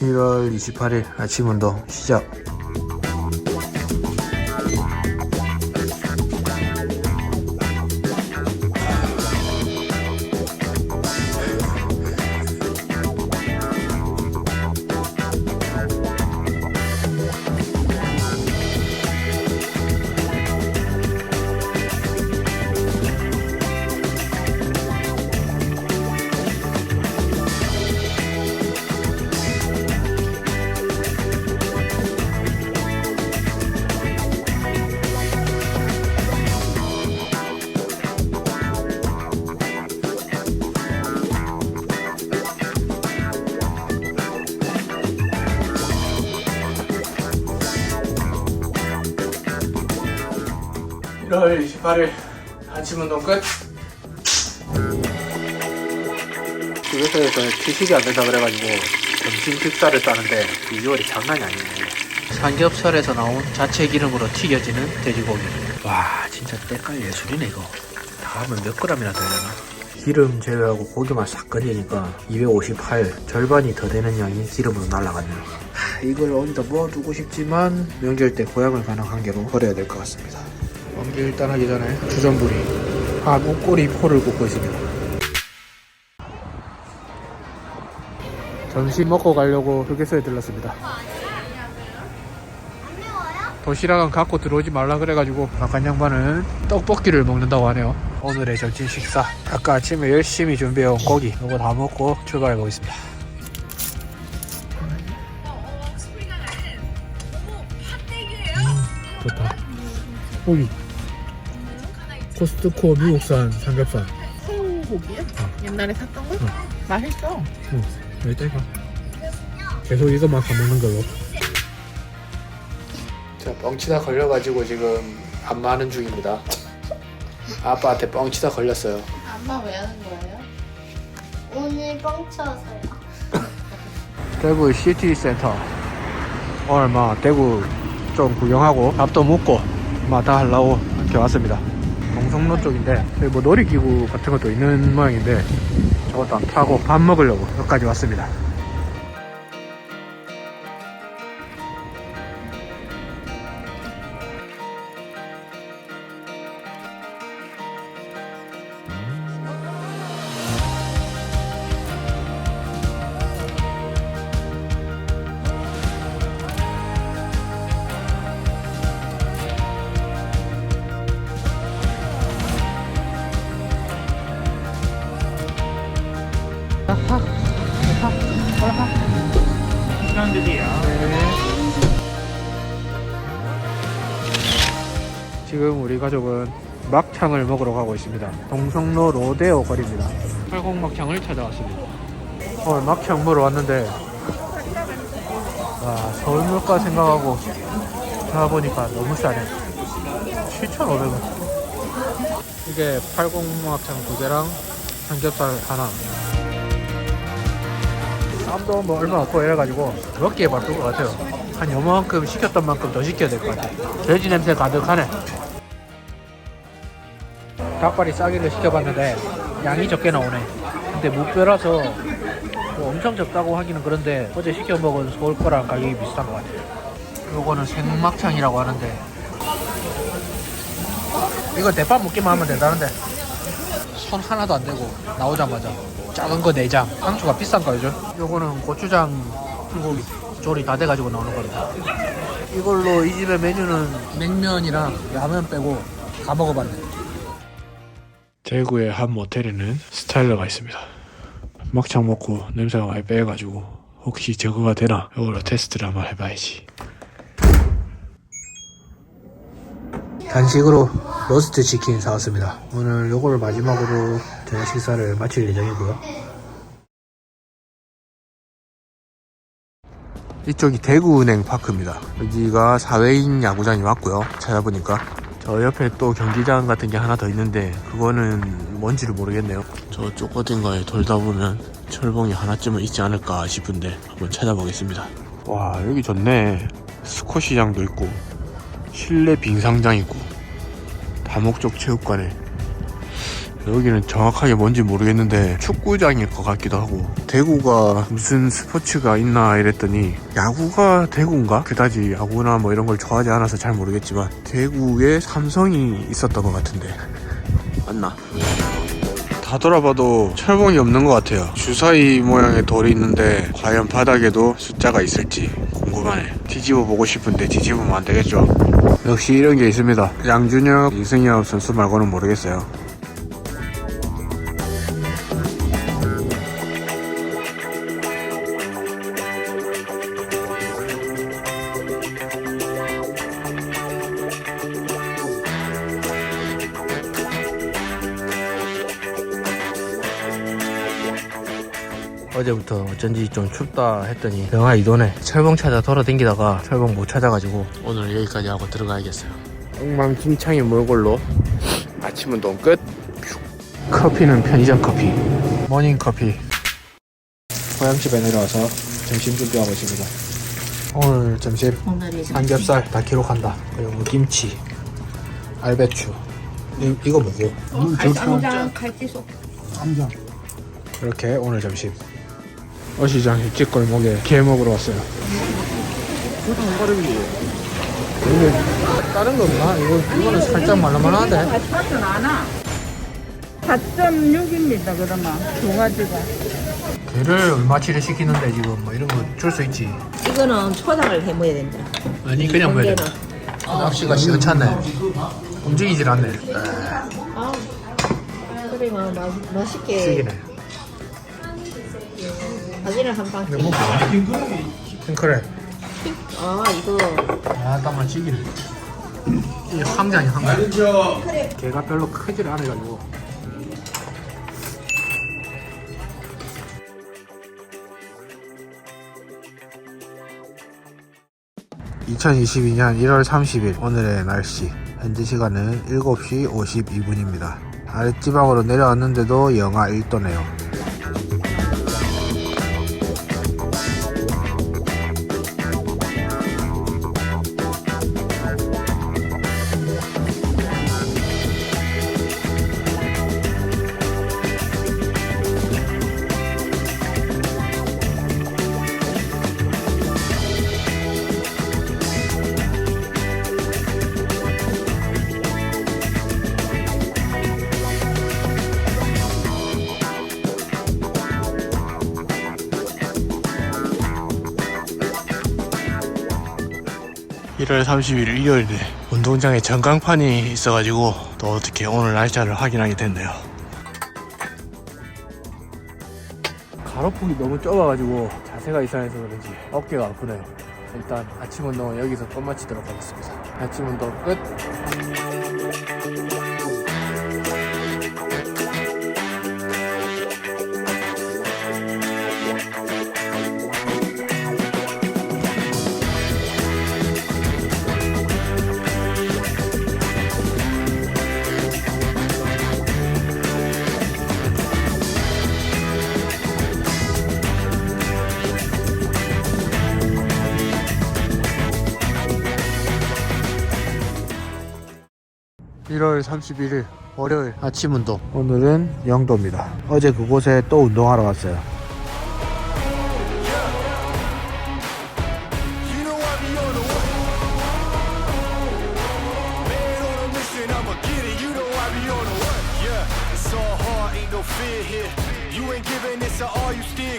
1월 28일 아침 운동 시작. 일월 28일 아침 운동 끝. 회사에서 취식이 안 된다 그래가지고 점심 식사를 싸는데 비주얼이 장난이 아니네. 삼겹살에서 나온 자체 기름으로 튀겨지는 돼지고기. 와 진짜 때깔 예술이네 이거. 다 하면 몇 그램이나 되려나? 기름 제외하고 고기만 싹 끓이니까 258 절반이 더 되는 양이 기름으로 날아갔네요. 하, 이걸 어디다 모아두고 싶지만 명절 때 고향을 가는 관계로 버려야 될 것 같습니다. 먼길 떠나기 전에 주전부리 아 목걸이 포를 꽂고 있습니다. 점심 먹고 가려고 휴게소에 들렀습니다. 도시락은 갖고 들어오지 말라 그래가지고 아깐 양반은 떡볶이를 먹는다고 하네요. 오늘의 점심 식사 아까 아침에 열심히 준비해온 고기 이거 다 먹고 출발해 보겠습니다. 좋다. 고기. 코스트코 미국산 삼겹살. 소고기요? 옛날에 샀던 거? 맛있어. 응, 여기 떼가. 계속 이것만 사먹는 걸로. 자, 뻥치다 걸려가지고 지금 안마하는 중입니다. 아빠한테 뻥치다 걸렸어요. 엄마 왜 하는 거예요? 오늘 뻥쳐서요. 대구 시티 센터. 오늘 막 대구 좀 구경하고 밥도 먹고 막다 하려고 이렇게 왔습니다. 동성로 쪽인데 여기 뭐 놀이기구 같은 것도 있는 모양인데 저것도 안 타고 밥 먹으려고 여기까지 왔습니다. 우리 가족은 막창을 먹으러 가고 있습니다. 동성로 로데오 거리입니다. 팔공 막창을 찾아왔습니다. 오늘 막창 먹으러 왔는데 와 서울 물가 생각하고 가보니까 너무 싸네. 7,500원. 이게 팔공 막창 두 개랑 삼겹살 하나. 쌈도 뭐 얼마 없고 이래가지고 몇개 바꿀 것 같아요. 한 요만큼 시켰던 만큼 더 시켜야 될 것 같아요. 돼지 냄새 가득하네. 닭발이 싸기를 시켜봤는데 양이 적게 나오네. 근데 무뼈라서 뭐 엄청 적다고 하기는 그런데 어제 시켜 먹은 서울 거랑 가격이 비슷한 것 같아요. 요거는 생막창이라고 하는데 이거 대파 묶기만 하면 된다는데 손 하나도 안 대고 나오자마자 작은 거 내장 상추가 비싼 거죠 요거는 고추장 불고기 조리 다 돼가지고 나오는 겁니다 이걸로 이 집의 메뉴는 냉면이랑 라면 빼고 다 먹어봤네 대구의 한 모텔에는 스타일러가 있습니다 막창 먹고 냄새가 많이 빼가지고 혹시 저거가 되나 이걸로 테스트를 한번 해봐야지 간식으로 로스트 치킨 사왔습니다. 오늘 요거를 마지막으로 저녁 식사를 마칠 예정이고요. 이쪽이 대구은행 파크입니다. 여기가 사회인 야구장이 맞고요. 찾아보니까 저 옆에 또 경기장 같은 게 하나 더 있는데 그거는 뭔지를 모르겠네요. 저쪽 어딘가에 돌다 보면 철봉이 하나쯤은 있지 않을까 싶은데 한번 찾아보겠습니다. 와 여기 좋네. 스쿼시장도 있고 실내 빙상장 있고 다목적 체육관에 여기는 정확하게 뭔지 모르겠는데 축구장일 것 같기도 하고. 대구가 무슨 스포츠가 있나 이랬더니 야구가 대구인가? 그다지 야구나 뭐 이런 걸 좋아하지 않아서 잘 모르겠지만 대구에 삼성이 있었던 것 같은데. 맞나? 다 돌아봐도 철봉이 없는 것 같아요. 주사위 모양의 돌이 있는데 과연 바닥에도 숫자가 있을지 궁금하네. 뒤집어 보고 싶은데 뒤집으면 안 되겠죠. 역시 이런 게 있습니다. 양준혁 이승엽 선수 말고는 모르겠어요 어제부터 어쩐지 좀 춥다 했더니 영하 2도네. 철봉 찾아 돌아다니다가 철봉 못 찾아가지고 오늘 여기까지 하고 들어가야겠어요. 엉망진창의 몰골로 아침 운동 끝. 커피는 편의점 커피. 모닝 커피. 고향집에 내려와서 점심 준비하고 있습니다. 오늘 점심 삼겹살 다 기록한다. 그리고 김치 알배추. 이, 이거 뭐고? 쌈장 칼치소. 이렇게 오늘 점심 어시장 뒷골목에 게 먹으러 왔어요 이게 다른 거 없나? 이거, 이거는 살짝 말랑말랑한데 4.6입니다, 그러면. 두 가지가. 게를 얼마치를 시키는데 지금 뭐 이런 거 줄 수 있지 이거는 초장을 해 먹어야 된다. 아니 그냥 뭐야 돼 낚시가 시원찮네 움직이질 않네 아, 그러면 맛, 맛있게 시기네 바지를 한 방. 이거 핑크랩 아, 이거. 아 땀만 시기네 이 황장이 황장 개가 별로 크질 않아가지고. (2022년 1월 30일) 오늘의 날씨. 현재 시간은 (7시 52분입니다) 아랫지방으로 내려왔는데도 영하 1도네요 (1월 30일) 일요일에 운동장에 전광판이 있어가지고 또 어떻게 오늘 날짜를 확인하게 됐네요. 가로폭이 너무 좁아가지고 자세가 이상해서 그런지 어깨가 아프네요. 일단 아침 운동은 여기서 끝마치도록 하겠습니다. 아침 운동 끝 (1월 31일) 월요일 아침 운동 오늘은 영도입니다 어제 그곳에 또 운동하러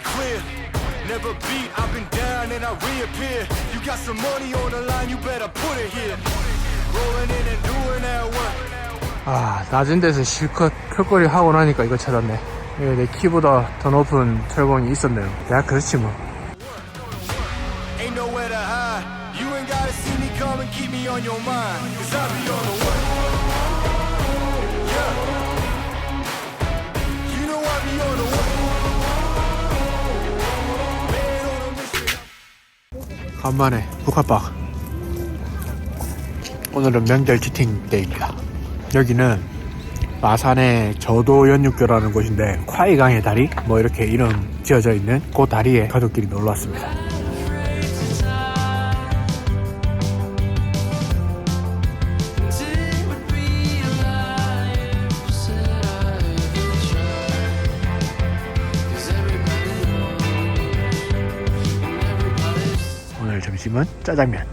clear. Never beat, I've been down and I reappear. You got some money on the line, you better put it here. 아 낮은 데서 실컷 컬거리 하고 나니까 이거 찾았네 이거 내 키보다 더 높은 철봉이 있었네요 야 그렇지 뭐. 간만에 북한박 오늘은 명절 치팅 때입니다. 여기는 마산의 저도연육교라는 곳인데 콰이강의 다리 뭐 이렇게 이름 지어져 있는 그 다리에 가족끼리 놀러 왔습니다. 오늘 점심은 짜장면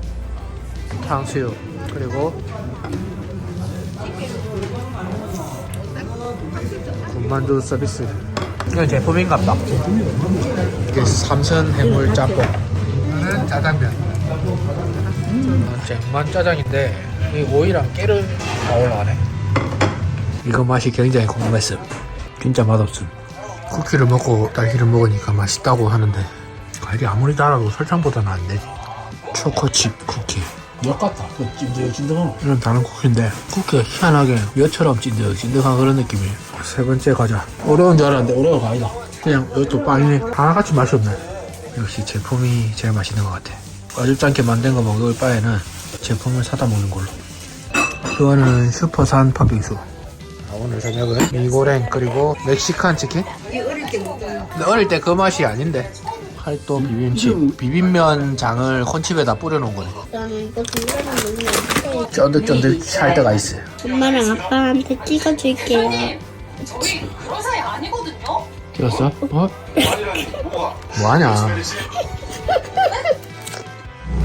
탕수육 그리고 군만두 서비스. 이건 제품인갑다. 이게 삼선 해물 짬뽕. 이거는 짜장면. 쟁반 짜장인데 이 오이랑 깨를 다 올라가네. 이거 맛이 굉장히 궁금했음 진짜 맛없음. 쿠키를 먹고 딸기를 먹으니까 맛있다고 하는데. 과일이 아무리 달아도 설탕보다는 안 되지. 초코칩 쿠키 역 같다 그 찐득찐득한 이런 다른 쿠키인데 쿠키가 희한하게 엿처럼 찐득찐득한 그런 느낌이에요. 세 번째 과자. 어려운 줄 알았는데 어려워가 아니다. 그냥 이것도 빵이네. 하나같이 맛이 없네. 역시 제품이 제일 맛있는 것 같아. 어줍지 않게 만든 거 먹을 바에는 제품을 사다 먹는 걸로. 그거는 슈퍼산 팥빙수 아, 오늘 저녁은 미고랭 그리고 멕시칸 치킨? 어릴 때 먹어요. 어릴 때 그 맛이 아닌데. 팔도 비빔칩, 비빔면 장을 콘칩에다 뿌려놓은 거네. 나는 이거 먹는 쫀득쫀득 찰 때가 있어요. 엄마랑 아빠한테 찍어줄게요. 찍었어? 어? 뭐하냐?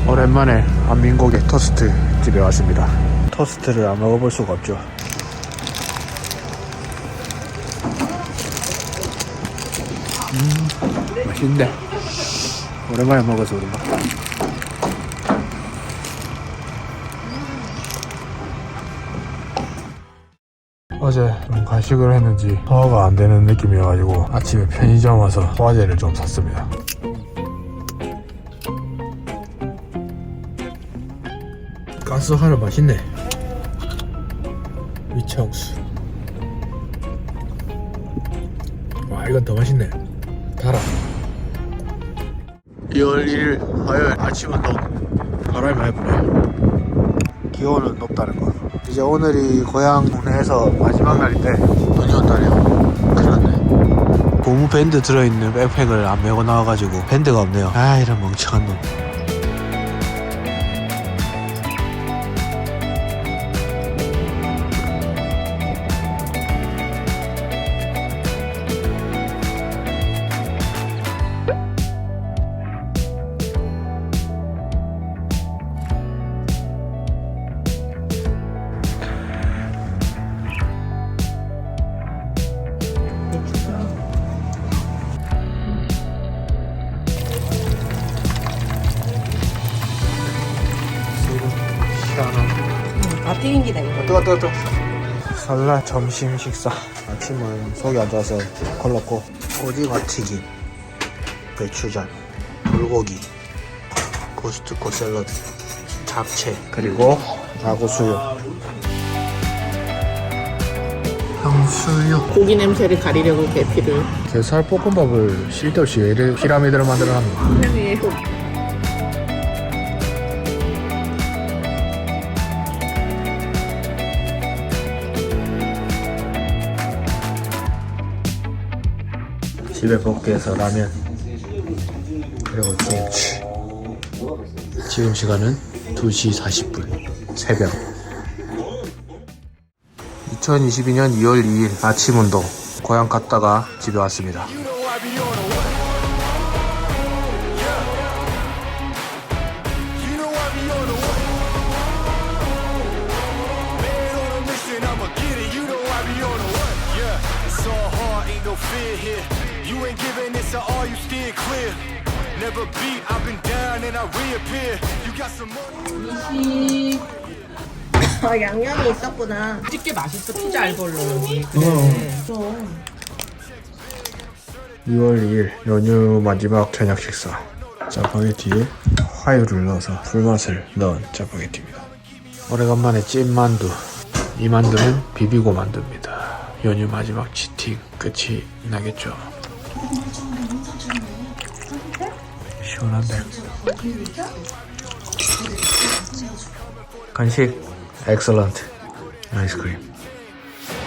오랜만에 안민국의 토스트 집에 왔습니다. 토스트를 안 먹어볼 수가 없죠. 음, 맛있는데. 오랜만에 먹어서 그런가. 어제 좀 간식을 했는지 소화가 안 되는 느낌이어가지고 아침에 편의점 와서 소화제를 좀 샀습니다. 가스 하루 맛있네. 위창수. 와 이건 더 맛있네. 달아. 2월 1일 화요일 아침 운동 바람이 많이 불어요. 기온은 높다는 거. 이제 오늘이 고향 동네에서 마지막 날인데 눈이 온다네요. 났네. 고무 밴드 들어있는 백팩을 안 메고 나와가지고 밴드가 없네요. 아 이런 멍청한 놈. 희한한. 다 튀긴기다 이거. 뜨거 뜨거 뜨거. 설날 점심 식사. 아침은 속이 안 좋아서 걸렀고 오징어 튀김, 배추전, 불고기, 코스트코 샐러드, 잡채 그리고 아구 수육. 형수육. 고기 냄새를 가리려고 계피를. 게살 볶음밥을 쓸데없이 왜 이래 피라미드를 만들어놨노? 분명히 집에 위해서 라면 그리고 김치. 지금 시간은 2시 40분 새벽. 2022년 2월 2일 아침 운동. 고향 갔다가 집에 왔습니다 You it. Ain't giving this at all, you steer clear. Never beat, I've been down and I reappear. You got some money. 아 양념이 있었구나. 쉽게 맛있어 피자 알걸로 여기. 그래. 2월 2일 연휴 마지막 저녁 식사 짜파게티에 화유를 넣어서 불맛을 넣은 짜파게티입니다 오래간만에 찐 만두 이 만두는 비비고 만두입니다 연휴 마지막 치팅 끝이 나겠죠 시원한데 간식 엑설런트 아이스크림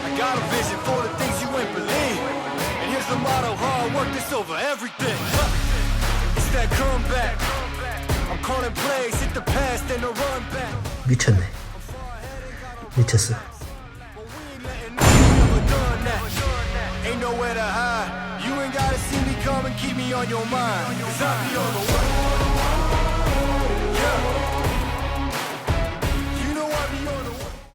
I got a vision for the things you ain't believe. And here's the motto hard work is over everything. It's that comeback. I'm calling plays, hit the past and the run back. 미쳤네 미쳤어 Never done that. Ain't nowhere to hide. Come and keep me on your mind. Cause I be on the way.